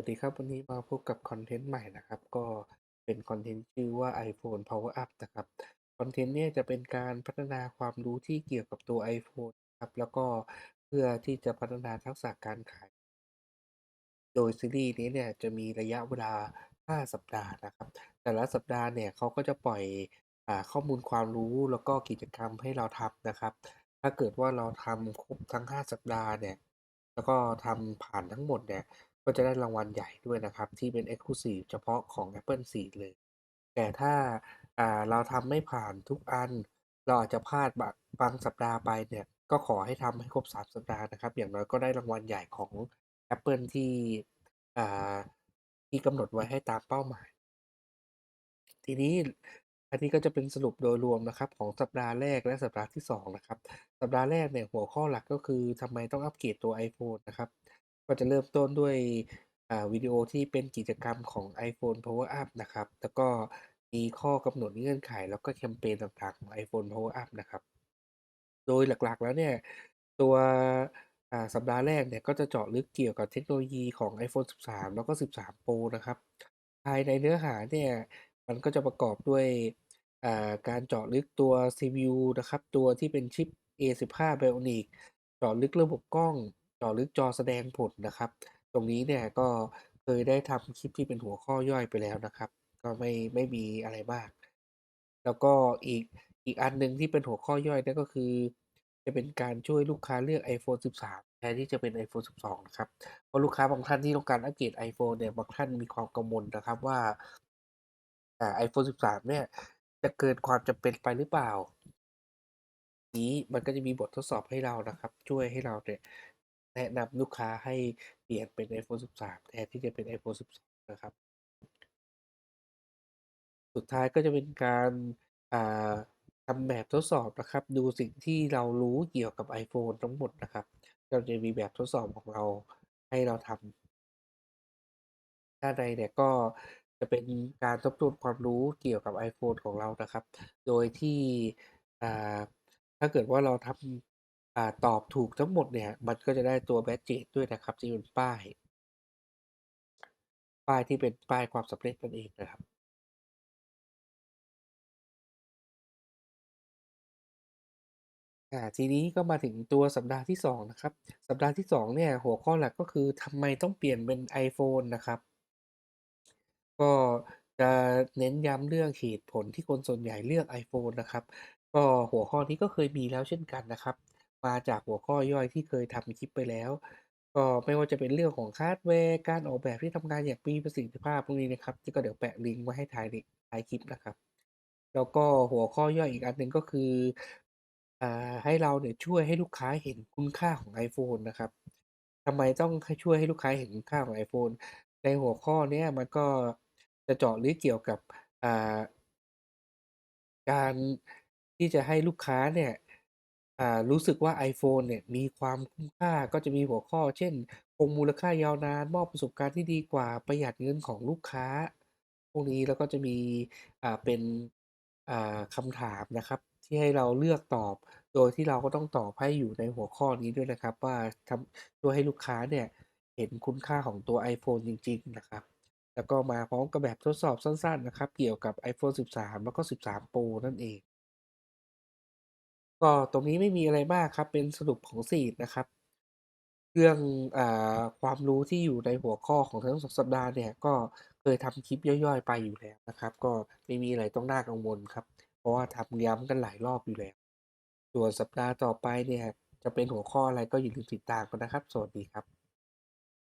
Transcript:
วัสดีครับ วันนี้มาพบกับคอนเทนต์ใหม่นะครับ ก็เป็นคอนเทนต์ชื่อว่า iPhone Power Up นะครับคอนเทนต์เนี่ยจะเป็นการพัฒนาความรู้ที่เกี่ยวกับตัว iPhone ครับ แล้วก็เพื่อที่จะพัฒนาทักษะการขาย โดยซีรีส์นี้เนี่ยจะมีระยะเวลา 5 สัปดาห์นะครับ แต่ละสัปดาห์เนี่ยเขาก็จะปล่อยอข้อมูลความรู้แล้วก็กิจกรรมให้เราทำนะครับ ถ้าเกิดว่าเราทำครบทั้ง 5 สัปดาห์เนี่ย แล้วก็ทำผ่านทั้งหมดเนี่ย ก็จะได้รางวัลใหญ่ด้วยนะครับ ที่เป็นเอ็กซ์คลูซีฟเฉพาะของ Apple Seed เลย แต่ถ้าเราทำไม่ผ่านทุกอัน เราอาจจะพลาดบางสัปดาห์ไปเนี่ย ก็ขอให้ทำให้ครบ 3 สัปดาห์นะครับ อย่างน้อยก็ได้รางวัลใหญ่ของ Apple ที่ที่กำหนดไว้ให้ตามเป้าหมาย ทีนี้อันนี้ก็จะเป็นสรุปโดยรวมนะครับของสัปดาห์แรกและสัปดาห์ที่2นะครับ สัปดาห์แรกเนี่ยหัวข้อหลักก็คือทำไมต้องอัปเกรดตัว iPhone นะครับ ก็จะเริ่มต้นด้วยวิดีโอที่เป็นกิจกรรมของ iPhone Power Up นะครับ แล้วก็มีข้อกำหนดเงื่อนไข แล้วก็แคมเปญต่างๆของ iPhone Power Up นะครับ โดยหลักๆแล้วเนี่ย ตัวสัปดาห์แรกเนี่ย ก็จะเจาะลึกเกี่ยวกับเทคโนโลยีของ iPhone 13 แล้วก็ 13 Pro นะครับ ภายในเนื้อหาเนี่ย มันก็จะประกอบด้วยการเจาะลึกตัว CPU นะครับ ตัวที่เป็นชิป A15 Bionic เจาะลึกระบบกล้อง จาะลึกจอแสดงผลนะครับ ตรงนี้เนี่ยก็เคยได้ทำคลิปที่เป็นหัวข้อย่อยไปแล้วนะครับ ก็ไม่ไม่มีอะไรมาก แล้วก็อีกอีกอันหนึ่งที่เป็นหัวข้อย่อยนั่นก็คือ จะเป็นการช่วยลูกค้าเลือก iPhone 13 แทนที่จะเป็น iPhone 12 นะครับเพราะลูกค้าบางท่านที่ต้องการอัปเกรด iPhone เนี่ยบางท่านมีความกังวลนะครับว่าอ่า iPhone 13 เนี่ยจะเกินความจำเป็นไปหรือเปล่า นี้มันก็จะมีบททดสอบให้เรานะครับ ช่วยให้เราเนี่ย แนะนำลูกค้าให้เปลี่ยนเป็น iPhone 13 แทนที่จะเป็น iPhone 12 นะครับ สุดท้ายก็จะเป็นการทำแบบทดสอบนะครับ ดูสิ่งที่เรารู้เกี่ยวกับ iPhone ทั้งหมดนะครับ เราจะมีแบบทดสอบของเราให้เราทำด้านในเนี่ยก็จะเป็นการทบทวนความรู้เกี่ยวกับ iPhone ของเรานะครับ โดยที่ถ้าเกิดว่าเราทำ อ่า ตอบถูกทั้งหมดเนี่ย มันก็จะได้ตัว Badge ด้วยนะครับ ที่เป็นป้าย ป้ายที่เป็นป้ายความสำเร็จนั่นเองนะครับอ่า ทีนี้ก็มาถึงตัวสัปดาห์ที่ 2 นะครับ สัปดาห์ที่ 2 เนี่ย หัวข้อหลักก็คือทำไมต้องเปลี่ยนเป็น iPhone นะครับ ก็จะเน้นย้ำเรื่องเหตุผลที่คนส่วนใหญ่เลือก iPhone นะครับ ก็หัวข้อนี้ก็เคยมีแล้วเช่นกันนะครับ มาจากหัวข้อย่อยที่เคยทำคลิปไปแล้ว ก็ไม่ว่าจะเป็นเรื่องของฮาร์ดแวร์การออกแบบที่ทำงานอย่างมีประสิทธิภาพพวกนี้นะครับที่ก็เดี๋ยวแปะลิงก์ไว้ให้ท้ายท้ายคลิปนะครับ แล้วก็หัวข้อย่อยอีกอันหนึ่งก็คืออ่าให้เราเนี่ยช่วยให้ลูกค้าเห็นคุณค่าของ iPhone นะครับทำไมต้องช่วยให้ลูกค้าเห็นคุณค่าของ iPhone ในหัวข้อเนี้ยมันก็จะเจาะลึกเกี่ยวกับอ่าการที่จะให้ลูกค้าเนี่ย อ่า รู้สึกว่า iPhone เนี่ยมีความคุ้มค่า ก็จะมีหัวข้อ เช่น คงมูลค่ายาวนาน มอบประสบการณ์ที่ดีกว่า ประหยัดเงินของลูกค้า พวกนี้ แล้วก็จะมี อ่า เป็น อ่า คำถามนะครับ ที่ให้เราเลือกตอบ โดยที่เราก็ต้องตอบให้อยู่ในหัวข้อนี้ด้วยนะครับว่า ทำ ช่วยให้ลูกค้าเนี่ยเห็นคุณค่าของตัว iPhone จริง ๆ นะครับ แล้วก็มาพร้อมกับแบบทดสอบสั้น ๆ นะครับ เกี่ยวกับ iPhone 13 แล้วก็ 13 Pro นั่นเอง ก็ตรงนี้ไม่มีอะไรมากครับ เป็นสรุปของสีนะครับ เรื่องอความรู้ที่อยู่ในหัวข้อของทั้ง2สัปดาห์เนี่ยก็เคยทำคลิปย่อยๆ ไปอยู่แล้วนะครับ ก็ไม่มีอะไรต้องน่ากังวลครับ เพราะว่าทำย้ำกันหลายรอบอยู่แล้ว ส่วนสัปดาห์ต่อไปเนี่ยจะเป็นหัวข้ออะไรก็อย่าลืมติดตามกันนะครับ สวัสดีครับ